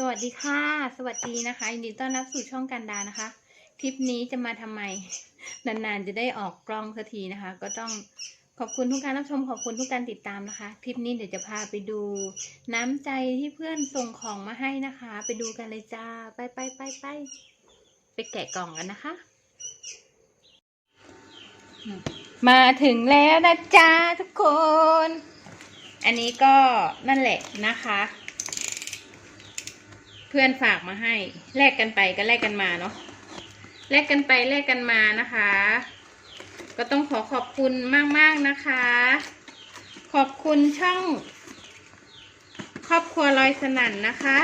สวัสดีค่ะ สวัสดีนะคะยินดีต้อนรับสู่ช่องกันดานะคะ คลิปนี้จะมาทำไม นานๆ จะได้ออกกล้องสักทีนะคะ ก็ต้องขอบคุณทุกการรับชมขอบคุณทุกการติดตามนะคะ คลิปนี้เดี๋ยวจะพาไปดู น้ำใจที่เพื่อนส่งของมาให้นะคะ ไปดูกันเลยจ้า ไปไปไปไปไปแกะกล่องกันนะคะ มาถึงแล้วนะจ๊ะทุกคน อันนี้ก็นั่นแหละนะคะ เพื่อนฝากมาให้ แลกกันไปก็แลกกันมาเนาะแลกกันไปแลกกันมานะคะ ก็ต้องขอขอบคุณมาก ๆ นะคะ ขอบคุณช่อง ครอบครัวลอยสนั่นนะคะ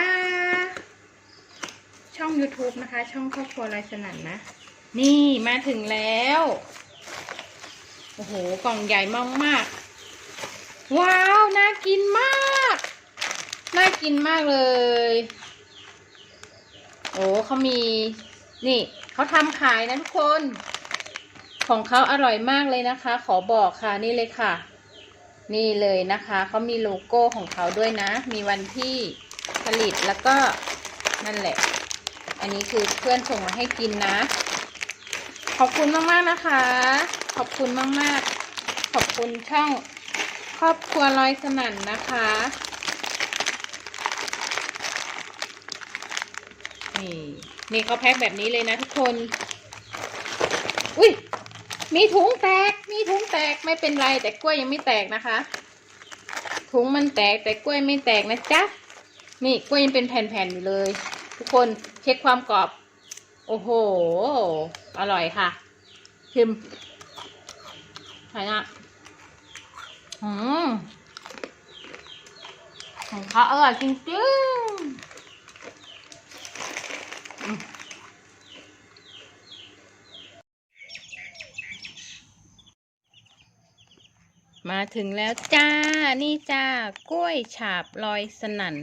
ช่อง YouTube นะคะ ช่องครอบครัวลอยสนั่นนะ นี่มาถึงแล้ว โอ้โห กล่องใหญ่มากมากๆว้าว น่ากินมาก น่ากินมากเลย โอ้เขามี นี่เขาทำขายนะทุกคน ของเขาอร่อยมากเลยนะคะ ขอบอกค่ะนี่เลยค่ะ นี่เลยนะคะเขามีโลโก้ของเขาด้วยนะ มีวันที่ผลิตแล้วก็นั่นแหละ อันนี้คือเพื่อนส่งมาให้กินนะ ขอบคุณมากๆนะคะ ขอบคุณมากๆ ขอบคุณช่องครอบครัวลอยสนั่นนะคะ นี่นี่เขาแพ็คแบบนี้เลยนะทุกคน อุ้ยมีถุงแตก มีถุงแตกไม่เป็นไรแต่กล้วยยังไม่แตกนะคะ ถุงมันแตกแต่กล้วยไม่แตกนะจ๊ะ นี่กล้วยยังเป็นแผ่นๆอยู่เลย ทุกคนเช็คความกรอบ โอ้โห อร่อยค่ะชิมใส่นะอืมของเขาอร่อยจริงๆอืม มาถึงแล้วจ้า นี่จ้ากล้วยฉาบลอยสนัน่น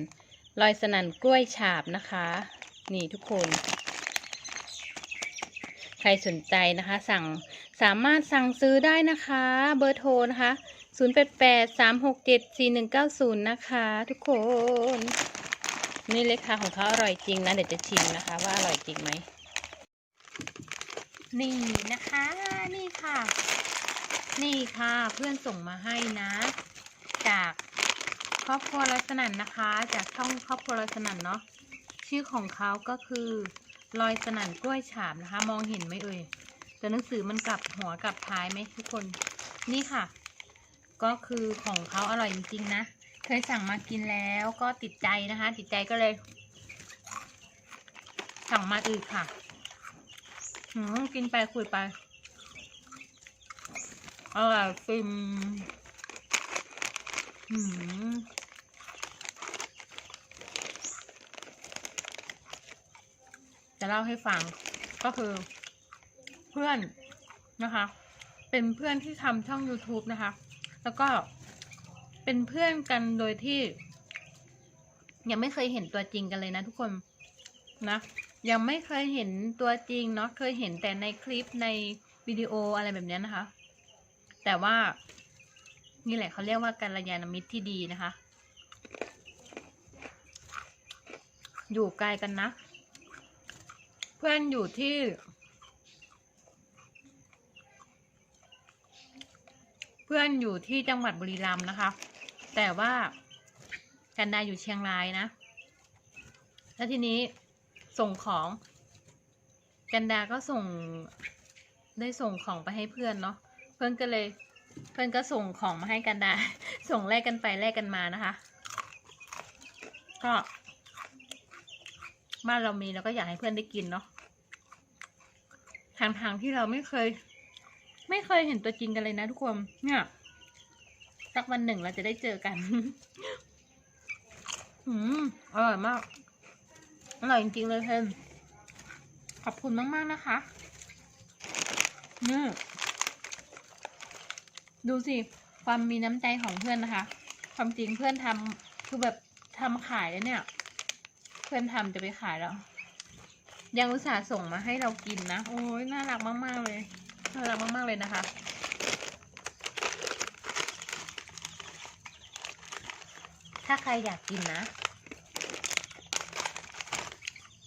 ลอยสนั่นกล้วยฉาบนะคะ นี่ทุกคน ใครสนใจนะคะ สั่งสามารถสั่งซื้อได้นะคะ เบอร์โทรนะคะ 0883674190 นะคะ ทุกคน นี่เลยค่ะของเขาอร่อยจริงนะ เดี๋ยวจะชิมนะคะ ว่าอร่อยจริงไหม นี่นะคะ นี่ค่ะ นี่ค่ะเพื่อนส่งมาให้นะ จากครอบครัวลักษณะนะคะ จากช่องครอบครัวลักษณะเนาะชื่อของเขาก็คือลอยสนันกล้วยฉาบนะคะ มองเห็นไหมเอ่ยแต่หนังสือมันกลับหัวกลับท้ายไหมทุกคนนี่ค่ะ ก็คือของเขาอร่อยจริงๆนะเคยสั่งมากินแล้วก็ติดใจนะคะ ติดใจก็เลย สั่งมาอีกค่ะหืมกินไปคุยไป อร่อยฟิมหืมจะเล่าให้ฟังก็คือเพื่อนนะคะ เป็นเพื่อนที่ทำช่อง YouTube นะคะ แล้วก็เป็นเพื่อนกันโดยที่ ยังไม่เคยเห็นตัวจริงกันเลยนะทุกคนนะ ยังไม่เคยเห็นตัวจริงเนาะเคยเห็นแต่ในคลิปในวิดีโออะไรแบบนี้นะคะ แต่ว่า นี่แหละเขาเรียกว่าการยานมิตรที่ดีนะคะ อยู่ไกลกันนะ เพื่อนอยู่ที่ เพื่อนอยู่ที่จังหวัดบุรีรัมย์นะคะ แต่ว่ากันดาอยู่เชียงรายนะ แล้วทีนี้ส่งของ กันดาก็ส่งได้ส่งของไปให้เพื่อนเนาะ พื่อนก็เลย เพื่อนก็ส่งของมาให้กันดาส่งแลกกันไปแลกกันมานะคะ ก็บ้านเรามีเราก็อยากให้เพื่อนได้กินเนาะทางทางที่เราไม่เคย ไม่เคยเห็นตัวจริงกันเลยนะทุกคนเนี่ยสักวันหนึ่งเราจะได้เจอกัน อืมอร่อยมาก อร่อยจริงๆเลยเพื่อนขอบคุณมากๆนะคะนี่ ดูสิ ความมีน้ำใจของเพื่อนนะคะ ความจริงเพื่อนทำคือแบบทำขายแล้วเนี่ย เพื่อนทำจะไปขายแล้ว ยังอุตส่าห์ส่งมาให้เรากินนะ โอ้ยน่ารักมาก ๆ เลย น่ารักมาก ๆ เลยนะคะ ถ้าใครอยากกินนะ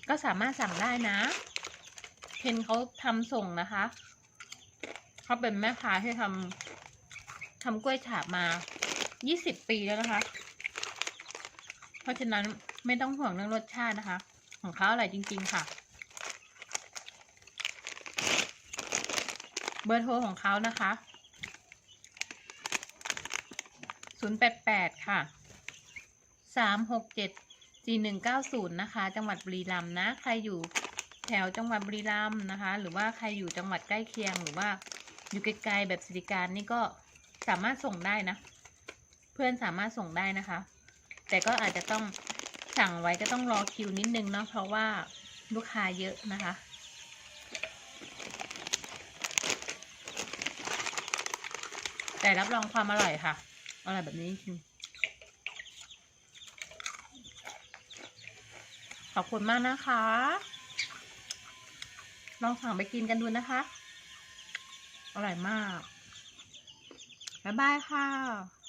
ก็สามารถสั่งได้นะ เพนเขาทำส่งนะคะ เขาเป็นแม่ค้าที่ทำ ทำกล้วยฉาบมา 20 ปีแล้วนะคะ เพราะฉะนั้นไม่ต้องห่วงเรื่องรสชาตินะคะ ของเขาอร่อยจริง ๆ ค่ะ เบอร์โทรของเขานะคะ 088 ค่ะ 367 4190 นะคะ จังหวัดบุรีรัมย์นะ ใครอยู่แถวจังหวัดบุรีรัมย์นะคะ หรือว่าใครอยู่จังหวัดใกล้เคียง หรือว่าอยู่ไกลๆแบบสิริการนี่ก็ สามารถส่งได้นะ เพื่อนสามารถส่งได้นะคะ แต่ก็อาจจะต้องสั่งไว้ก็ต้องรอคิวนิดนึงเนาะเพราะว่าลูกค้าเยอะนะคะแต่รับรองความอร่อยค่ะ อร่อยแบบนี้จริงขอบคุณมากนะคะ ลองสั่งไปกินกันดูนะคะ อร่อยมาก บ๊ายบายค่ะ